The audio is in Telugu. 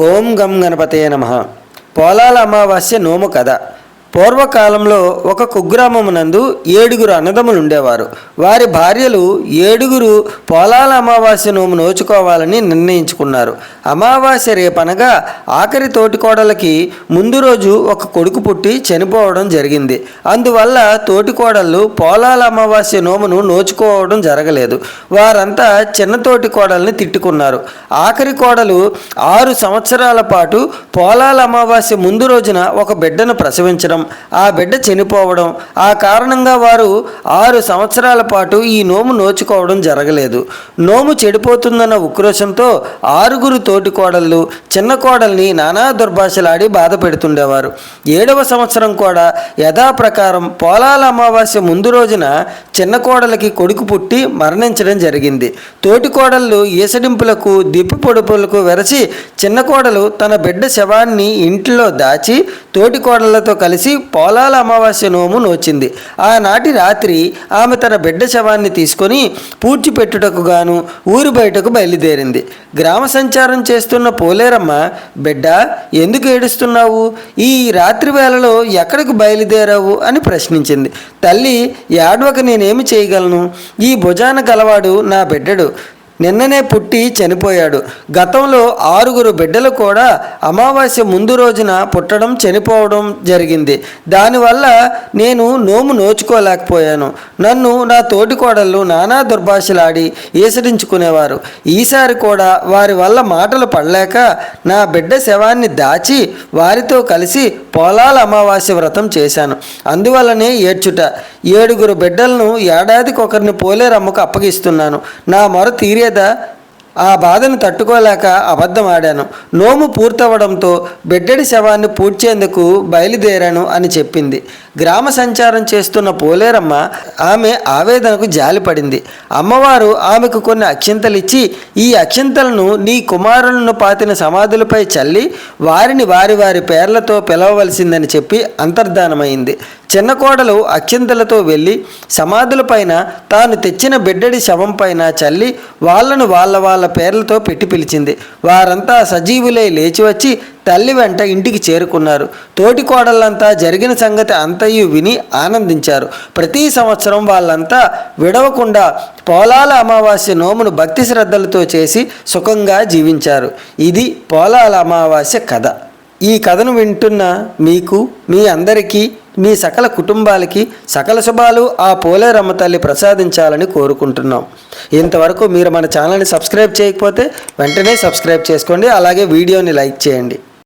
ఓం గం గణపతే నమ. పోలాల అమావాస్య నోము కథ. పూర్వకాలంలో ఒక కుగ్రామమునందు ఏడుగురు అన్నదమ్ములు ఉండేవారు వారి భార్యలు ఏడుగురు పోలాల అమావాస్య నోము నోచుకోవాలని నిర్ణయించుకున్నారు. అమావాస్య రేపనగా ఆఖరి తోటికోడలకి ముందు రోజు ఒక కొడుకు పుట్టి చనిపోవడం జరిగింది. అందువల్ల తోటికోడళ్ళు పోలాల అమావాస్య నోమును నోచుకోవడం జరగలేదు. వారంతా చిన్న తోటి కోడల్ని తిట్టుకున్నారు. ఆఖరి కోడలు ఆరు సంవత్సరాల పాటు పోలాల అమావాస్య ముందు రోజున ఒక బిడ్డను ప్రసవించడం ఆ బిడ్డ చనిపోవడం. ఆ కారణంగా వారు ఆరు సంవత్సరాల పాటు ఈ నోము నోచుకోవడం జరగలేదు. నోము చెడిపోతుందన్న ఉక్రోషంతో ఆరుగురు తోటి కోడళ్ళు చిన్న కోడల్ని నానా దుర్భాషలాడి బాధ పెడుతుండేవారు. ఏడవ సంవత్సరం కూడా యథాప్రకారం పోలాల అమావాస్య ముందు రోజున చిన్న కోడలకి కొడుకు పుట్టి మరణించడం జరిగింది. తోటి కోడళ్ళు ఈసడింపులకు దిప్పు పొడుపులకు వెరసి చిన్న కోడలు తన బిడ్డ శవాన్ని ఇంట్లో దాచి తోటి కోడళ్ళతో కలిసి పోలాల అమావాస్య నోము నోచింది. ఆనాటి రాత్రి ఆమె తన బిడ్డ శవాన్ని తీసుకొని పూడ్చిపెట్టుటకు గాను ఊరి బయటకు బయలుదేరింది. గ్రామ సంచారం చేస్తున్న పోలేరమ్మ బిడ్డ ఎందుకు ఏడుస్తున్నావు? ఈ రాత్రి వేళలో ఎక్కడికి బయలుదేరావు? అని ప్రశ్నించింది. తల్లి యాడ్వక నేనేమి చేయగలను? ఈ భుజాన గలవాడు నా బిడ్డడు. నిన్ననే పుట్టి చనిపోయాడు. గతంలో ఆరుగురు బిడ్డలు కూడా అమావాస్య ముందు రోజున పుట్టడం చనిపోవడం జరిగింది. దానివల్ల నేను నోము నోచుకోలేకపోయాను. నన్ను నా తోటి కోడళ్ళు నానా దుర్భాషలాడి ఈసడించుకునేవారు ఈసారి కూడా వారి వల్ల మాటలు పడలేక నా బిడ్డ శవాన్ని దాచి వారితో కలిసి పొలాల అమావాస్య వ్రతం చేశాను. అందువల్లనే ఏడ్చుట. ఏడుగురు బిడ్డలను ఏడాదికొకరిని పోలేరమ్మకు అప్పగిస్తున్నాను. నా మొర తీరేదా ఆ బాధను తట్టుకోలేక అబద్ధం ఆడాను నోము పూర్తవడంతో బిడ్డడి శవాన్ని పూడ్చేందుకు బయలుదేరాను అని చెప్పింది. గ్రామ సంచారం చేస్తున్న పోలేరమ్మ ఆమె ఆవేదనకు జాలిపడింది. అమ్మవారు ఆమెకు కొన్ని అక్షింతలు ఇచ్చి ఈ అక్షింతలను నీ కుమారులను పాతిన సమాధులపై చల్లి వారిని వారి వారి పేర్లతో పిలవవలసిందని చెప్పి అంతర్ధానమైంది. చిన్న కోడలు అక్షింతలతో వెళ్ళి సమాధులపైన తాను తెచ్చిన బిడ్డడి శవం పైన చల్లి వాళ్ళను వాళ్ళ వాళ్ళ పేర్లతో పెట్టి పిలిచింది. వారంతా సజీవులై లేచి వచ్చి తల్లి వెంట ఇంటికి చేరుకున్నారు. తోటి కోడళ్ళంతా జరిగిన సంగతి అంతయు విని ఆనందించారు. ప్రతి సంవత్సరం వాళ్ళంతా విడవకుండా పోలాల అమావాస్య నోమును భక్తి శ్రద్ధలతో చేసి సుఖంగా జీవించారు. ఇది పోలాల అమావాస్య కథ. ఈ కథను వింటున్న మీకు మీ అందరికీ మీ సకల కుటుంబాలకి సకల శుభాలు ఆ పోలేరమ్మ తల్లి ప్రసాదించాలని కోరుకుంటున్నాం. ఇంతవరకు మీరు మన ఛానల్ని సబ్స్క్రైబ్ చేయకపోతే వెంటనే సబ్స్క్రైబ్ చేసుకోండి అలాగే వీడియోని లైక్ చేయండి.